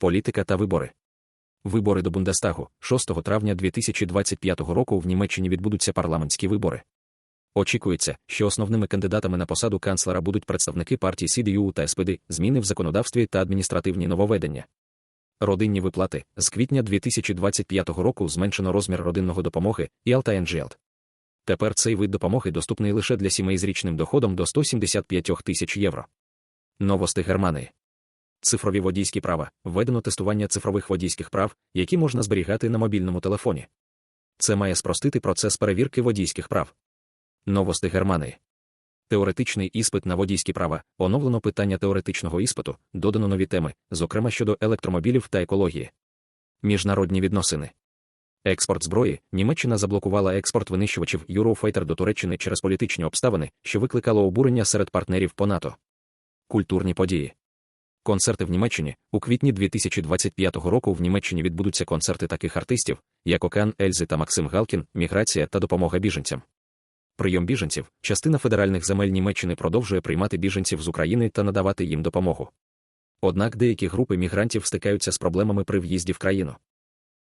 політика та вибори. Вибори до Бундестагу 6 травня 2025 року в Німеччині відбудуться парламентські вибори. Очікується, що основними кандидатами на посаду канцлера будуть представники партій CDU та СПД, зміни в законодавстві та адміністративні нововведення. Родинні виплати з квітня 2025 року зменшено розмір родинного допомоги і Alta Тепер цей вид допомоги доступний лише для сімей з річним доходом до 175 тисяч євро. Новости Германії. Цифрові водійські права введено тестування цифрових водійських прав, які можна зберігати на мобільному телефоні. Це має спростити процес перевірки водійських прав. Новости Германії. Теоретичний іспит на водійські права, оновлено питання теоретичного іспиту, додано нові теми, зокрема щодо електромобілів та екології. Міжнародні відносини. Експорт зброї. Німеччина заблокувала експорт винищувачів Eurofighter до Туреччини через політичні обставини, що викликало обурення серед партнерів по НАТО. Культурні події. Концерти в Німеччині у квітні 2025 року в Німеччині відбудуться концерти таких артистів, як Океан Ельзи та Максим Галкін, Міграція та допомога біженцям. Прийом біженців, частина федеральних земель Німеччини продовжує приймати біженців з України та надавати їм допомогу. Однак деякі групи мігрантів стикаються з проблемами при в'їзді в країну.